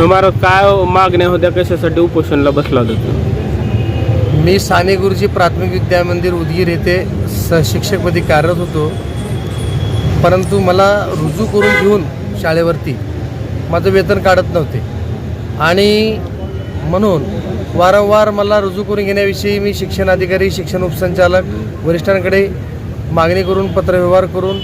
तुम्हाला काय मागण्या होत्या कशासाठी उपोषणला बसला होता तू? मी साने गुरुजी प्राथमिक विद्या मंदिर उदगीर येथे स शिक्षकपदी कार्यरत होतो. परंतु मला रुजू करून घेऊन शाळेवरती माझं वेतन काढत नव्हते. आणि म्हणून वारंवार मला रुजू करून घेण्याविषयी मी शिक्षण अधिकारी शिक्षण उपसंचालक वरिष्ठांकडे मागणी करून पत्रव्यवहार करून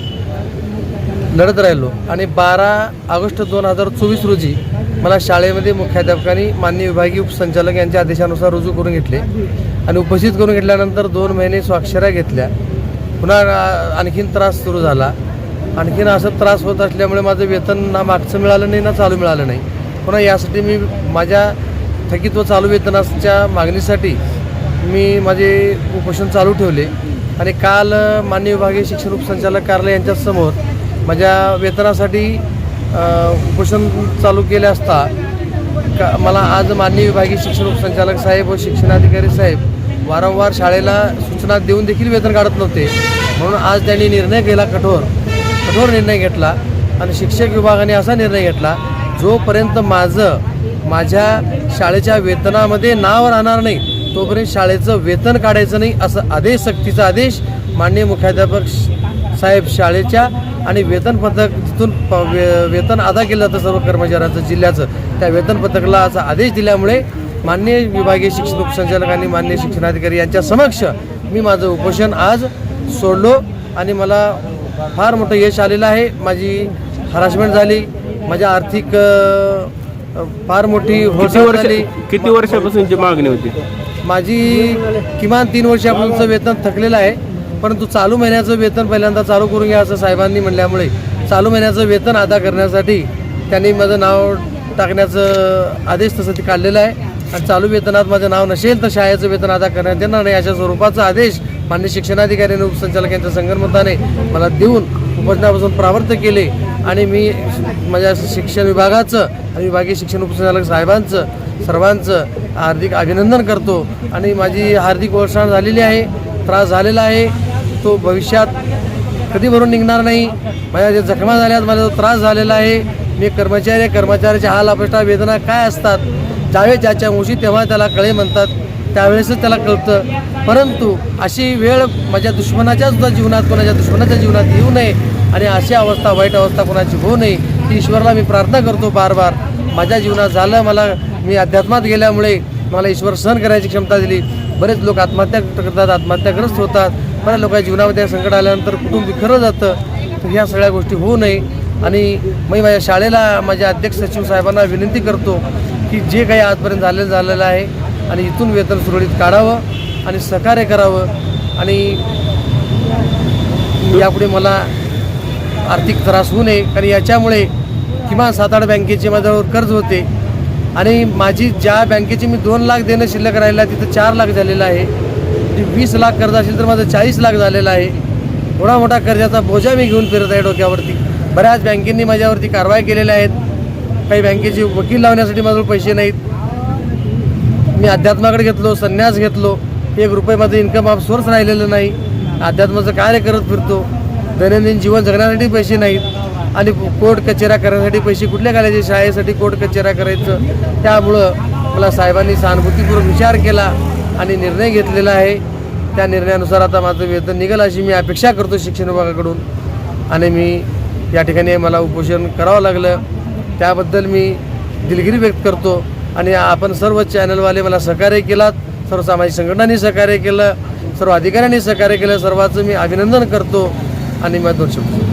लढत राहिलो. आणि बारा ऑगस्ट दोन हजार चोवीस रोजी मला शाळेमध्ये मुख्याध्यापकांनी मान्य विभागीय उपसंचालक यांच्या आदेशानुसार रुजू करून घेतले. आणि उपस्थित करून घेतल्यानंतर दोन महिने स्वाक्षऱ्या घेतल्या. पुन्हा आणखीन त्रास सुरू झाला. आणखीन असं त्रास होत असल्यामुळे माझं वेतन ना मागचं मिळालं नाही ना चालू मिळालं नाही. पुन्हा यासाठी मी माझ्या थकीत व चालू वेतनाच्या मागणीसाठी मी माझे उपोषण चालू ठेवले. आणि काल मान्य विभागीय शिक्षण उपसंचालक कार्यालय यांच्यासमोर माझ्या वेतनासाठी उपोषण चालू केले असता का मला आज मान्य विभागीय शिक्षण उपसंचालक साहेब व शिक्षणाधिकारी साहेब वारंवार शाळेला सूचना देऊन देखील वेतन काढत नव्हते. म्हणून आज त्यांनी निर्णय केला कठोर. कठोर निर्णय घेतला आणि शिक्षक विभागाने असा निर्णय घेतला जोपर्यंत माझं माझ्या शाळेच्या वेतनामध्ये नाव राहणार नाही तोपर्यंत शाळेचं वेतन काढायचं नाही असं आदेश सक्तीचा आदेश माननीय मुख्याध्यापक साहेब शाळेच्या आणि वेतन पथक तिथून प- वे- वेतन अदा केलं जातं सर्व कर्मचाऱ्यांचं जिल्ह्याचं. त्या वेतन पथकला असा आदेश दिल्यामुळे मान्य विभागीय शिक्षण उपसंचालक आणि मान्य शिक्षणाधिकारी यांच्या समक्ष मी माझं उपोषण आज सोडलो आणि मला फार मोठं यश आलेलं आहे. माझी हरासमेंट झाली. माझ्या आर्थिक फार मोठी झाली. किती वर्षापासूनची मागणी होती? माझी किमान तीन वर्षापासूनचं वेतन थकलेलं आहे. परंतु चालू महिन्याचं वेतन पहिल्यांदा चालू करून घ्या असं साहेबांनी म्हणल्यामुळे चालू महिन्याचं वेतन अदा करण्यासाठी त्यांनी माझं नाव टाकण्याचं आदेश तसं ते काढलेलं आहे. आणि चालू वेतनात माझं नाव नसेल तर शाळेचं वेतन अदा करण्यात येणार नाही. अशा स्वरूपाचा आदेश मान्य शिक्षणाधिकारी आणि उपसंचालक यांच्या संगनमताने मला देऊन उपोषणापासून प्रावर्त केले. आणि मी माझ्या शिक्षण विभागाचं आणि विभागीय शिक्षण उपसंचालक साहेबांचं सर्वांचं हार्दिक अभिनंदन करतो. आणि माझी हार्दिक ओळसाण झालेली आहे त्रास झालेला आहे. तो भविष्यात कधी भरून निघणार नाही. माझ्या ज्या जखमा झाल्यात माझा जो त्रास झालेला आहे मी कर्मचारी कर्मचाऱ्याच्या हाल अपेष्टा वेदना काय असतात ज्यावेळेस ज्याच्या मुशी तेव्हा त्याला कळे म्हणतात त्यावेळेसच त्याला कळतं. परंतु अशी वेळ माझ्या दुश्मनाच्या सुद्धा जीवनात कोणाच्या दुश्मनाच्या जीवनात येऊ नये आणि अशी अवस्था वाईट अवस्था कोणाची होऊ नये ही ईश्वराला मी प्रार्थना करतो बार बार माझ्या जीवनात झालं मला मी अध्यात्मात गेल्यामुळे मला ईश्वर सहन करायची क्षमता दिली. बरेच लोक आत्महत्या करतात आत्महत्याग्रस्त होतात. बऱ्याच लोकांच्या जीवनामध्ये संकट आल्यानंतर कुटुंब खरं जातं. तर ह्या सगळ्या गोष्टी होऊ नये. आणि मी माझ्या शाळेला माझ्या अध्यक्ष सचिव साहेबांना विनंती करतो की जे काही आजपर्यंत झालेलं झालेलं आहे आणि इथून वेतन सुरळीत काढावं आणि सहकार्य करावं. आणि यापुढे मला आर्थिक त्रास होऊ नये. कारण याच्यामुळे किमान सात आठ बँकेचे माझ्यावर कर्ज होते. आणि माझी ज्या बँकेची मी दोन लाख देणं शिल्लक राहिलं तिथं चार लाख झालेलं आहे. जे वीस लाख कर्ज असेल तर माझं चाळीस लाख झालेलं आहे. थोडा मोठा कर्जाचा बोजा मी घेऊन फिरत आहे डोक्यावरती. बऱ्याच बँकेंनी माझ्यावरती कारवाई केलेल्या आहेत. काही बँकेचे वकील लावण्यासाठी माझ्याजवळ पैसे नाहीत. मी अध्यात्माकडे घेतलो संन्यास घेतलो. एक रुपये माझं इन्कम ऑफ सोर्स राहिलेलं नाही. अध्यात्माचं कार्य करत फिरतो. दैनंदिन जीवन जगण्यासाठी पैसे नाहीत. आणि कोर्ट कचेऱ्या करण्यासाठी पैसे कुठल्या घालायचे शाळेसाठी कोर्ट कचेऱ्या करायचं? त्यामुळं मला साहेबांनी सहानुभूतीपूर्वक विचार केला. आणि निर्णय घेतलेला आहे. त्या निर्णयानुसार आता माझं वेतन निघेल अशी मी अपेक्षा करतो शिक्षण विभागाकडून. आणि मी या ठिकाणी मला उपोषण करावं लागलं. त्याबद्दल मी दिलगिरी व्यक्त करतो. आणि आपण सर्व चॅनलवाले मला सहकार्य केलात. सर्व सामाजिक संघटनांनी सहकार्य केलं. सर्व अधिकाऱ्यांनी सहकार्य केलं. सर्वांचं मी अभिनंदन करतो. आणि मग दोन शब्द